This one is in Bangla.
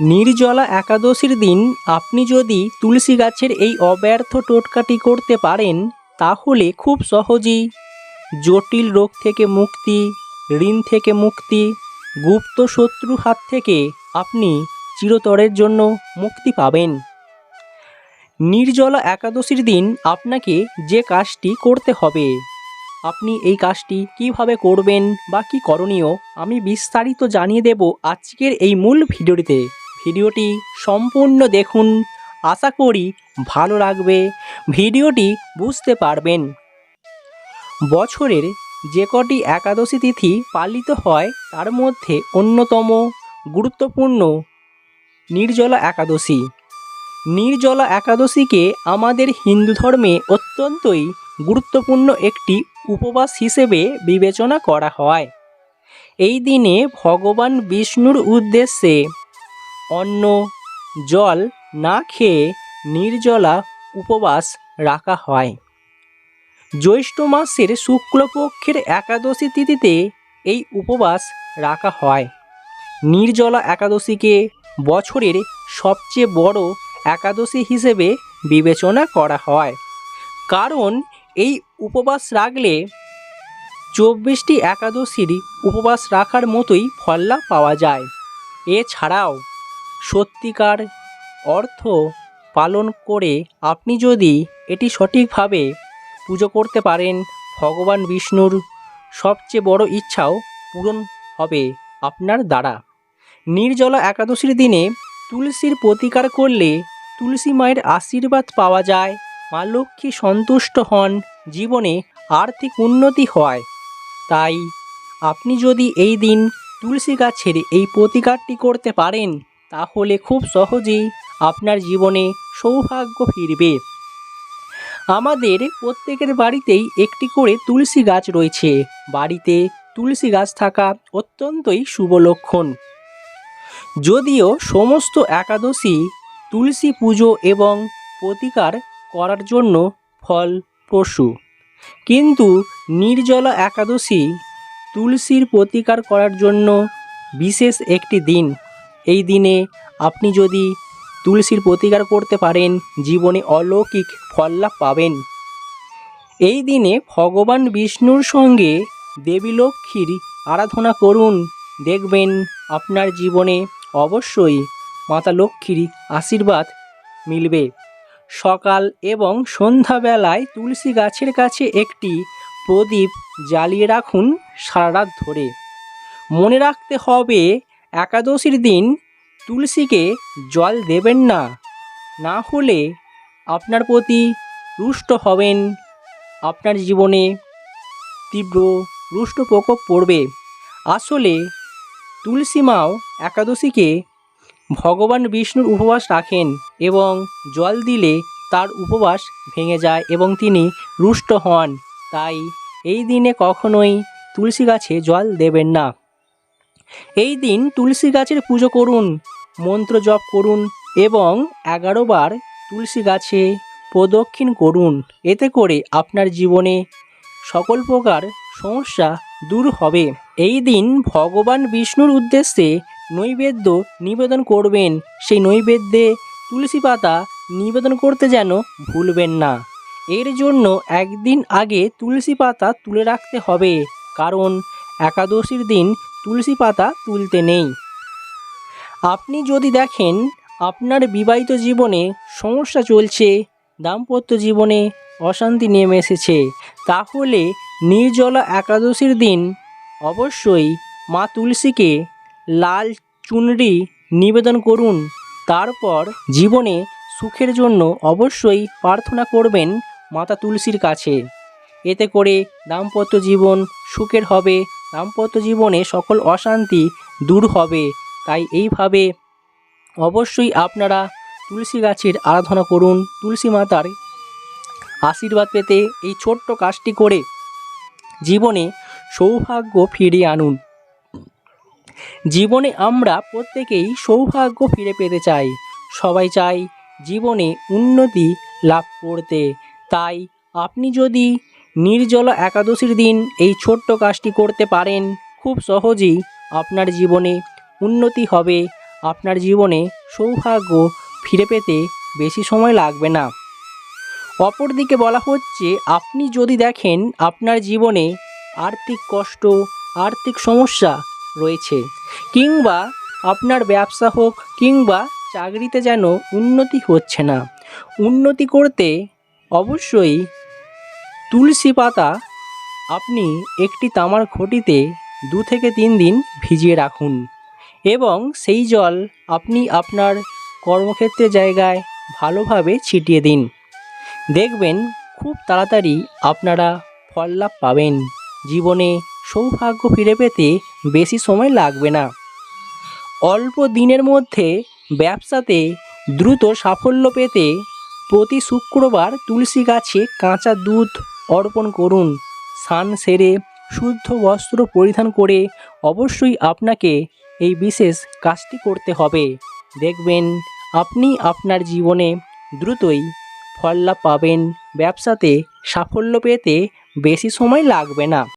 নির্জলা একাদশীর দিন আপনি যদি তুলসী গাছের এই অব্যর্থ টোটকাটি করতে পারেন, তাহলে খুব সহজেই। জটিল রোগ থেকে মুক্তি, ঋণ থেকে মুক্তি, গুপ্ত শত্রু হাত থেকে আপনি চিরতরের জন্য মুক্তি পাবেন। নির্জলা একাদশীর দিন আপনাকে যে কাজটি করতে হবে, আপনি এই কাজটি কীভাবে করবেন বা কী করণীয়, আমি বিস্তারিত জানিয়ে দেব আজকের এই মূল ভিডিওটিতে। ভিডিওটি সম্পূর্ণ দেখুন। আশা করি ভালো লাগবে। ভিডিওটি বুঝতে পারবেন। বছরের যে কটি একাদশী তিথি পালিত হয়, তার মধ্যে অন্যতম গুরুত্বপূর্ণ নির্জলা একাদশী। নির্জলা একাদশীকে আমাদের হিন্দু ধর্মে অত্যন্তই গুরুত্বপূর্ণ একটি উপবাস হিসেবে বিবেচনা করা হয়। এই দিনে ভগবান বিষ্ণুর উদ্দেশ্যে অন্ন, জল না খেয়ে নির্জলা উপবাস রাখা হয়। জ্যৈষ্ঠ মাসের শুক্লপক্ষের একাদশী তিথিতে এই উপবাস রাখা হয়। নির্জলা একাদশীকে বছরের সবচেয়ে বড় একাদশী হিসেবে বিবেচনা করা হয়। কারণ এই উপবাস রাখলে চব্বিশটি একাদশীর উপবাস রাখার মতোই ফল্লা পাওয়া যায়। এছাড়াও সত্যিকার অর্থ পালন করে আপনি যদি এটি সঠিকভাবে পুজো করতে পারেন, ভগবান বিষ্ণুর সবচেয়ে বড় ইচ্ছাও পূরণ হবে আপনার দ্বারা। নির্জলা একাদশীর দিনে তুলসীর প্রতিকার করলে তুলসী মায়ের আশীর্বাদ পাওয়া যায়, মা লক্ষ্মী সন্তুষ্ট হন, জীবনে আর্থিক উন্নতি হয়। তাই আপনি যদি এই দিন তুলসী গাছের এই প্রতিকারটি করতে পারেন তাহলে খুব সহজেই আপনার জীবনে সৌভাগ্য ফিরবে। আমাদের প্রত্যেকের বাড়িতেই একটি করে তুলসী গাছ রয়েছে। বাড়িতে তুলসী গাছ থাকা অত্যন্তই শুভ লক্ষণ। যদিও সমস্ত একাদশী তুলসী পুজো এবং প্রতিকার করার জন্য ফলপ্রসূ, কিন্তু নির্জলা একাদশী তুলসীর প্রতিকার করার জন্য বিশেষ একটি দিন এই দিনে আপনি যদি তুলসীর প্রতিকার করতে পারেন, জীবনে অলৌকিক ফললাভ পাবেন। এই দিনে ভগবান বিষ্ণুর সঙ্গে দেবী লক্ষ্মীর আরাধনা করুন। দেখবেন আপনার জীবনে অবশ্যই মাতা লক্ষ্মীর আশীর্বাদ মিলবে। সকাল এবং সন্ধ্যাবেলায় তুলসী গাছের কাছে একটি প্রদীপ জ্বালিয়ে রাখুন সারা রাত ধরে। মনে রাখতে হবে একাদশীর দিন তুলসীকে জল দেবেন না না হলে আপনার প্রতি রুষ্ট হবেন। আপনার জীবনে তীব্র রুষ্ট প্রকোপ পড়বে। আসলে তুলসী মাও একাদশীকে ভগবান বিষ্ণুর উপবাস রাখেন এবং জল দিলে তার উপবাস ভেঙে যায় এবং তিনি রুষ্ট হন। তাই এই দিনে কখনোই তুলসী গাছে জল দেবেন না। এই দিন তুলসী গাছের পুজো করুন, মন্ত্র জপ করুন এবং এগারো বার তুলসী গাছে প্রদক্ষিণ করুন। এতে করে আপনার জীবনে সকল প্রকার সমস্যা দূর হবে। এই দিন ভগবান বিষ্ণুর উদ্দেশ্যে নৈবেদ্য নিবেদন করবেন। সেই নৈবেদ্যে তুলসী পাতা নিবেদন করতে যেন ভুলবেন না। এর জন্য একদিন আগে তুলসী পাতা তুলে রাখতে হবে। কারণ একাদশীর দিন তুলসী পাতা তুলতে নেই। আপনি যদি দেখেন আপনার বিবাহিত জীবনে সমস্যা চলছে, দাম্পত্য জীবনে অশান্তি নেমে এসেছে, তাহলে নির্জলা একাদশীর দিন অবশ্যই মা তুলসীকে লাল চুনরি নিবেদন করুন। তারপর জীবনে সুখের জন্য অবশ্যই প্রার্থনা করবেন মাতা তুলসীর কাছে। এতে করে দাম্পত্য জীবন সুখের হবে দাম্পত্য জীবনে সকল অশান্তি দূর হবে। তাই এইভাবে অবশ্যই আপনারা তুলসী গাছের আরাধনা করুন। তুলসী মাতার আশীর্বাদ পেতে এই ছোট্ট কাজটি করে জীবনে সৌভাগ্য ফিরিয়ে আনুন। জীবনে আমরা প্রত্যেকেই সৌভাগ্য ফিরে পেতে চাই। সবাই চাই জীবনে উন্নতি লাভ করতে। তাই আপনি যদি নির্জলা একাদশীর দিন এই ছোট্ট কাজটি করতে পারেন খুব সহজেই আপনার জীবনে উন্নতি হবে। আপনার জীবনে সৌভাগ্য ফিরে পেতে বেশি সময় লাগবে না। অপরদিকে বলা হচ্ছে, আপনি যদি দেখেন আপনার জীবনে আর্থিক কষ্ট, আর্থিক সমস্যা রয়েছে, কিংবা আপনার ব্যবসা হোক কিংবা চাকরিতে যেন উন্নতি হচ্ছে না, উন্নতি করতে অবশ্যই তুলসী পাতা আপনি একটি তামার ঘটিতে দু থেকে তিন দিন ভিজিয়ে রাখুন এবং সেই জল আপনি আপনার কর্মক্ষেত্রের জায়গায় ভালোভাবে ছিটিয়ে দিন। দেখবেন খুব তাড়াতাড়ি আপনারা ফল লাভ পাবেন। জীবনে সৌভাগ্য ফিরে পেতে বেশি সময় লাগবে না। অল্প দিনের মধ্যে ব্যবসাতে দ্রুত সাফল্য পেতে প্রতি শুক্রবার তুলসী গাছে কাঁচা দুধ অর্পণ করুন। স্নান সেরে শুদ্ধ বস্ত্র পরিধান করে অবশ্যই আপনাকে এই বিশেষ কাজটি করতে হবে। দেখবেন আপনি আপনার জীবনে দ্রুতই ফল লাভ পাবেন। ব্যবসাতে সাফল্য পেতে বেশি সময় লাগবে না।